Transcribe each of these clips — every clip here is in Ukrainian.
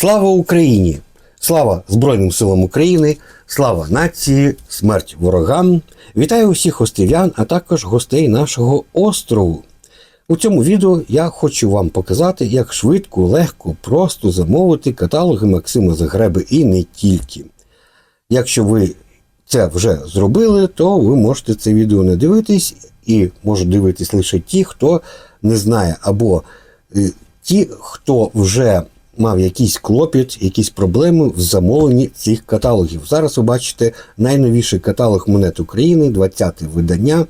Слава Україні! Слава Збройним силам України! Слава нації, смерть ворогам! Вітаю усіх острів'ян, а також гостей нашого острову. У цьому відео я хочу вам показати, як швидко, легко, просто замовити каталоги Максима Загреби і не тільки. Якщо ви це вже зробили, то ви можете це відео не дивитись і можуть дивитись лише ті, хто не знає, або е, ті, хто вже мав якийсь клопіт, якісь проблеми в замовленні цих каталогів. Зараз ви бачите найновіший каталог монет України, 20-те видання,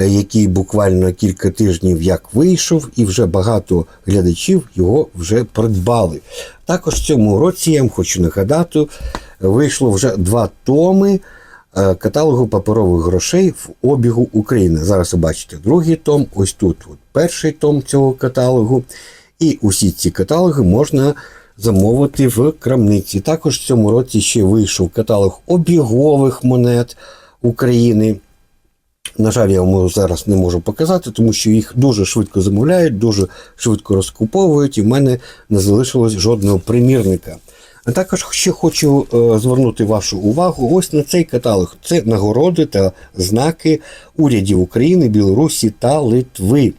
е, який буквально кілька тижнів як вийшов, і вже багато глядачів його вже придбали. Також в цьому році я вам хочу нагадати, вийшло вже два томи е, каталогу паперових грошей в обігу України. Зараз ви бачите другий том, ось тут от перший том цього каталогу. І усі ці каталоги можна замовити в крамниці. Також в цьому році ще вийшов каталог обігових монет України. На жаль, я вам зараз не можу показати, тому що їх дуже швидко замовляють, дуже швидко розкуповують, і в мене не залишилось жодного примірника. А також ще хочу е, звернути вашу увагу ось на цей каталог. Це нагороди та знаки урядів України, Білорусі та Литви,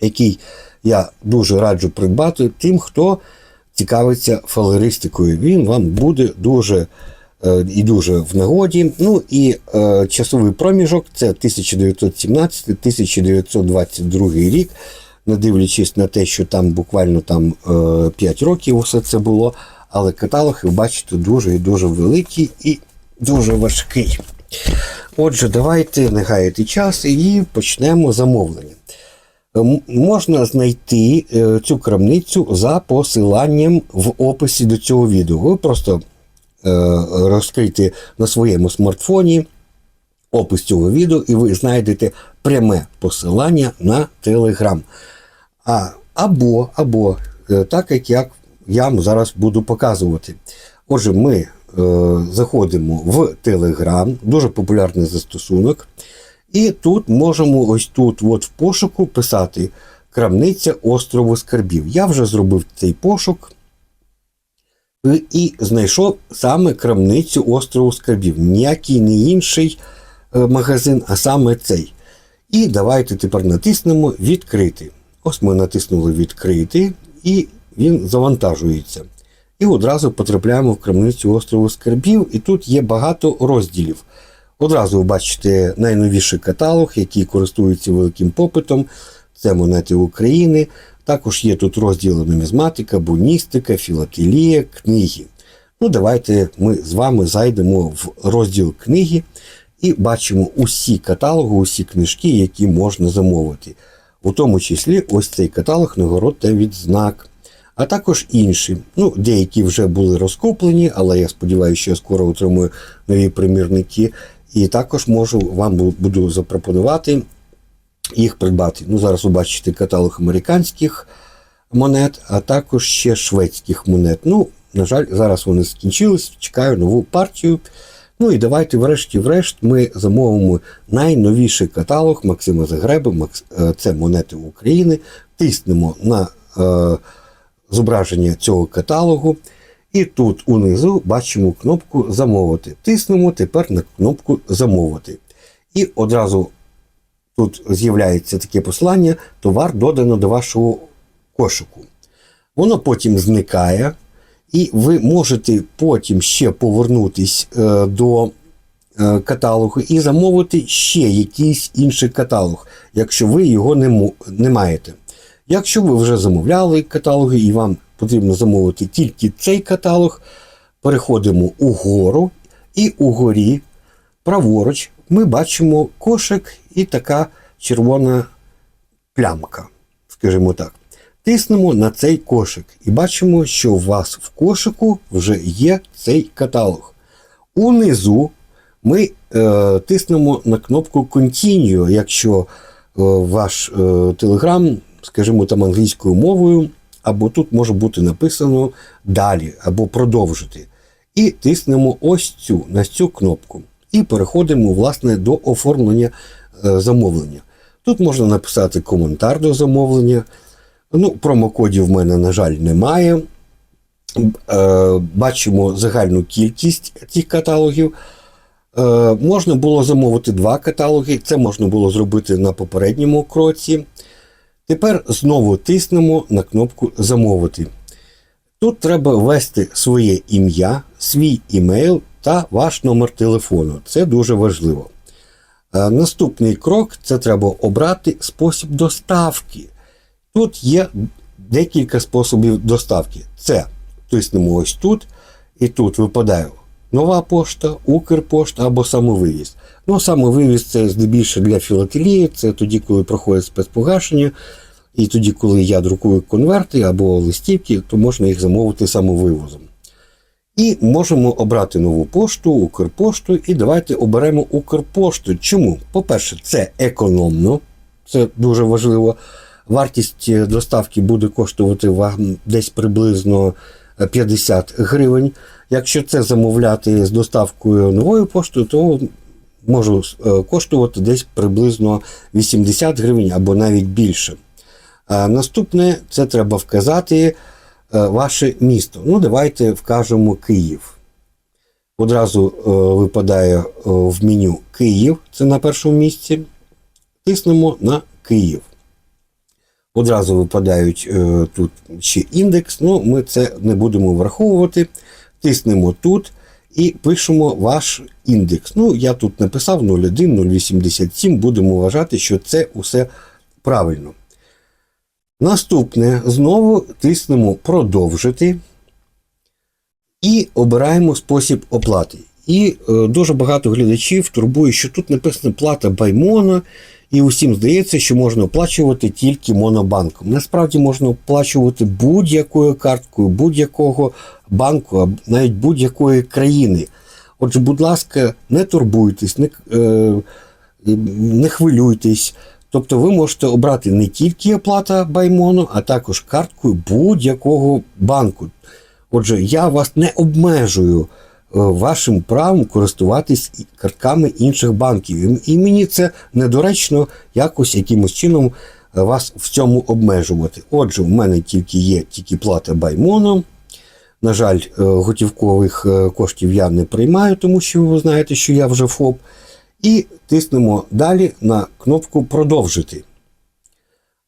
який я дуже раджу придбати тим, хто цікавиться фалеристикою. Він вам буде дуже е, і дуже в нагоді. Ну і е, часовий проміжок це 1917-1922 рік. Не дивлячись на те, що там буквально там е, 5 років усе це було, але каталог, бачите, дуже і дуже великий і дуже важкий. Отже, давайте не гаяти час і почнемо замовлення. М- Можна знайти е, цю крамницю за посиланням в описі до цього відео. Ви просто е, розкрийте на своєму смартфоні опис цього відео, і ви знайдете пряме посилання на. А, або, або е, так, як я, я вам зараз буду показувати. Отже, ми е, заходимо в Telegram, дуже популярний застосунок. І тут можемо ось тут, от в пошуку, писати крамниця острову скарбів. Я вже зробив цей пошук і- знайшов саме крамницю острову скарбів. Ніякий не інший е, магазин, а саме цей. І давайте тепер натиснемо відкрити. Ось ми натиснули відкрити, і він завантажується. І одразу потрапляємо в крамницю острову скарбів, і тут є багато розділів. Одразу ви бачите найновіший каталог, який користується великим попитом. Це монети України. Також є тут розділи нумізматика, буністика, філателія, книги. Ну, давайте ми з вами зайдемо в розділ книги і бачимо усі каталоги, усі книжки, які можна замовити. У тому числі ось цей каталог нагород та відзнак. А також інші. Ну, деякі вже були розкуплені, але я сподіваюся, що я скоро отримую нові примірники. І також можу вам буду запропонувати їх придбати. Ну, зараз ви бачите каталог американських монет, а також ще шведських монет. Ну, на жаль, зараз вони скінчились, чекаю нову партію. Ну і давайте, врешті-врешт, ми замовимо найновіший каталог Максима Загреби. Макс- е, Це монети України. Тиснемо на е, зображення цього каталогу. І тут унизу бачимо кнопку Замовити. Тиснемо тепер на кнопку Замовити. І одразу тут з'являється таке послання: товар додано до вашого кошику. Воно потім зникає, і ви можете потім ще повернутись е, до е, каталогу і замовити ще якийсь інший каталог, якщо ви його не, не маєте. Якщо ви вже замовляли каталоги і вам потрібно замовити тільки цей каталог, переходимо угору, і угорі, праворуч, ми бачимо кошик і така червона плямка, скажімо так. Тиснемо на цей кошик і бачимо, що у вас в кошику вже є цей каталог. Унизу ми е, тиснемо на кнопку Continue, якщо е, ваш е, Telegram, скажімо там англійською мовою, або тут може бути написано далі, або продовжити. І тиснемо ось цю на цю кнопку. І переходимо власне до оформлення е, замовлення. Тут можна написати коментар до замовлення. Ну, промокодів в мене, на жаль, немає. е, бачимо загальну кількість цих каталогів. Е, можна було замовити два каталоги, це можна було зробити на попередньому кроці. Тепер знову тиснемо на кнопку Замовити. Тут треба ввести своє ім'я, свій імейл та ваш номер телефону. Це дуже важливо. Е, Наступний крок це треба обрати спосіб доставки. Тут є декілька способів доставки. Це тиснемо ось тут, і тут випадає нова пошта, Укрпошта або самовивіз. Ну, самовивіз це здебільшого для філателії, це тоді, коли проходить спецпогашення, і тоді, коли я друкую конверти або листівки, то можна їх замовити самовивозом. І можемо обрати нову пошту, Укрпошту, і давайте оберемо Укрпошту. Чому? По-перше, це економно, це дуже важливо. Вартість е, доставки буде коштувати вам десь приблизно 50 гривень. Якщо це замовляти з доставкою новою поштою, то може е, коштувати десь приблизно 80 гривень або навіть більше. Наступне це треба вказати е, ваше місто. Ну, давайте вкажемо Київ. Одразу е, випадає в меню Київ, це на першому місці. Тиснемо на Київ. Одразу випадають е, тут ще індекс, ну ми це не будемо враховувати. Тиснемо тут і пишемо ваш індекс. Ну, я тут написав 01, 087, будемо вважати, що це усе правильно. Наступне знову тиснемо продовжити і обираємо спосіб оплати. І е, дуже багато глядачів турбує, що тут написано плата баймоно, і усім здається, що можна оплачувати тільки монобанком. Насправді можна оплачувати будь-якою карткою, будь-якого банку, навіть будь-якої країни. Отже, будь ласка, не турбуйтесь, не, е, не хвилюйтесь. Тобто ви можете обрати не тільки оплата баймону, а також карткою будь-якого банку. Отже, я вас не обмежую вашим правом користуватись картками інших банків. І- мені це недоречно якось якимось чином е, вас в цьому обмежувати. Отже, в мене тільки є тільки плата баймону. На жаль, е, готівкових е, коштів я не приймаю, тому що ви знаєте, що я вже ФОП. І тиснемо далі на кнопку Продовжити.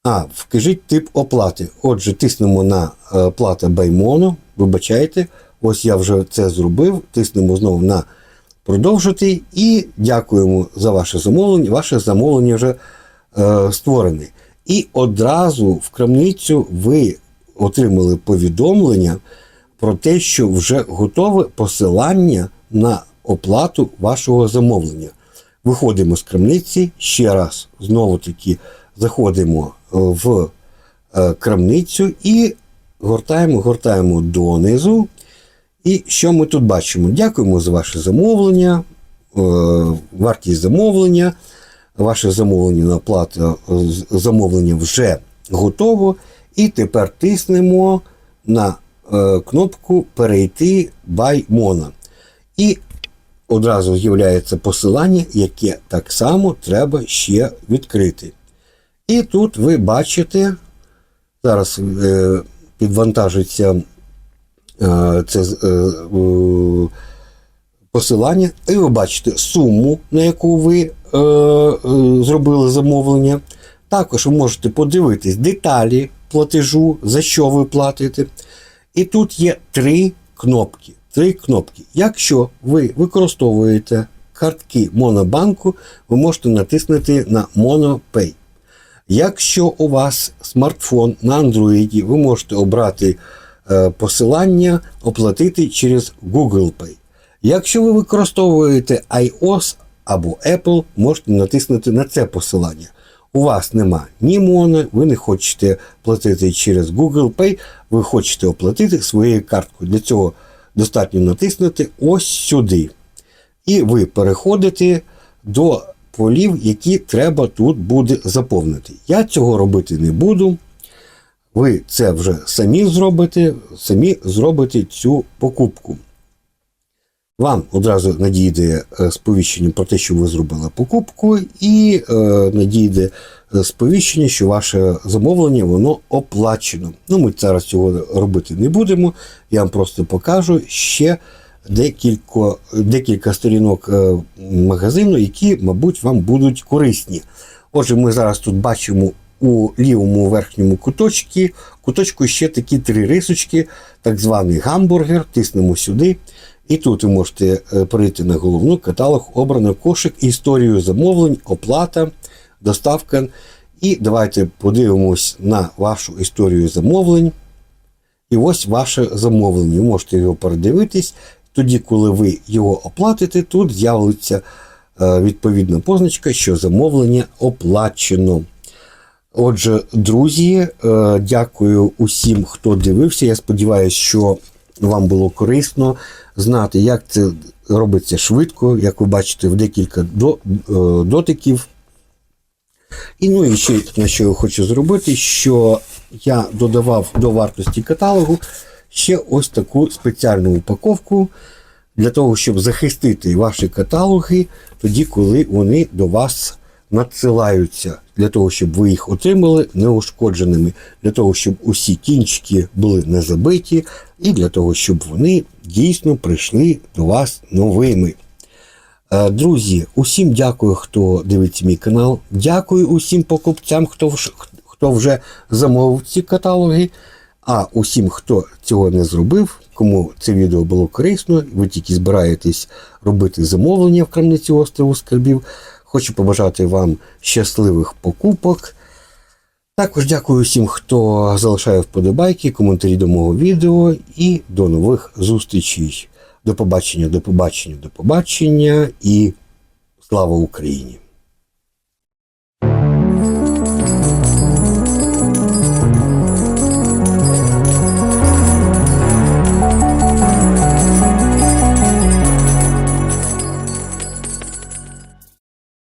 А, вкажіть тип оплати. Отже, тиснемо на е, плата Баймоно. Вибачайте, ось я вже це зробив. Тиснемо знову на продовжити і дякуємо за ваше замовлення. Ваше замовлення вже е, створене. І одразу в крамницю ви отримали повідомлення про те, що вже готове посилання на оплату вашого замовлення. Виходимо з крамниці ще раз, знову таки заходимо е, в е, крамницю і гортаємо, гортаємо донизу. І що ми тут бачимо? Дякуємо за ваше замовлення, е, вартість замовлення. Ваше замовлення на оплату замовлення вже готово. І тепер тиснемо на е, кнопку Перейти Mona. І одразу з'являється посилання, яке так само треба ще відкрити. І тут ви бачите, зараз е, підвантажиться е, це е, е, посилання, і ви бачите суму, на яку ви е, е, зробили замовлення. Також ви можете подивитись деталі платежу, за що ви платите. І тут є три кнопки. Три кнопки. Якщо ви використовуєте картки Монобанку, ви можете натиснути на MonoPay. Якщо у вас смартфон на Android, ви можете обрати е, посилання оплатити через Google Pay. Якщо ви використовуєте iOS або Apple, можете натиснути на це посилання. У вас нема ні моно, ви не хочете платити через Google Pay, ви хочете оплатити своєю карткою. Для цього достатньо натиснути ось сюди. І ви переходите до полів, які треба тут буде заповнити. Я цього робити не буду. Ви це вже самі зробите, самі зробите цю покупку. Вам одразу надійде е, сповіщення про те, що ви зробили покупку, і е, надійде е, сповіщення, що ваше замовлення воно оплачено. Ну, ми зараз цього робити не будемо. Я вам просто покажу ще декілька, декілька сторінок е, магазину, які, мабуть, вам будуть корисні. Отже, ми зараз тут бачимо у лівому верхньому куточці, куточку ще такі три рисочки, так званий гамбургер. Тиснемо сюди. І тут ви можете е, перейти на головну каталог, обрано кошик, історію замовлень, оплата, доставка. І давайте подивимось на вашу історію замовлень. І ось ваше замовлення. Ви можете його передивитись. Тоді, коли ви його оплатите, тут з'явиться е, відповідна позначка, що замовлення оплачено. Отже, друзі, е, дякую усім, хто дивився. Я сподіваюся, що вам було корисно знати, як це робиться швидко, як ви бачите, в декілька е, дотиків. І ну і ще на що я хочу зробити, що я додавав до вартості каталогу ще ось таку спеціальну упаковку для того, щоб захистити ваші каталоги тоді, коли вони до вас надсилаються, для того, щоб ви їх отримали неушкодженими, для того, щоб усі кінчики були не забиті, і для того, щоб вони дійсно прийшли до вас новими. Е, Друзі, усім дякую, хто дивиться мій канал. Дякую усім покупцям, хто, хто вже замовив ці каталоги. А усім, хто цього не зробив, кому це відео було корисно, ви тільки збираєтесь робити замовлення в крамниці острову скарбів. Хочу побажати вам щасливих покупок. Також дякую всім, хто залишає вподобайки, коментарі до мого відео і до нових зустрічей. До побачення, до побачення, до побачення і слава Україні!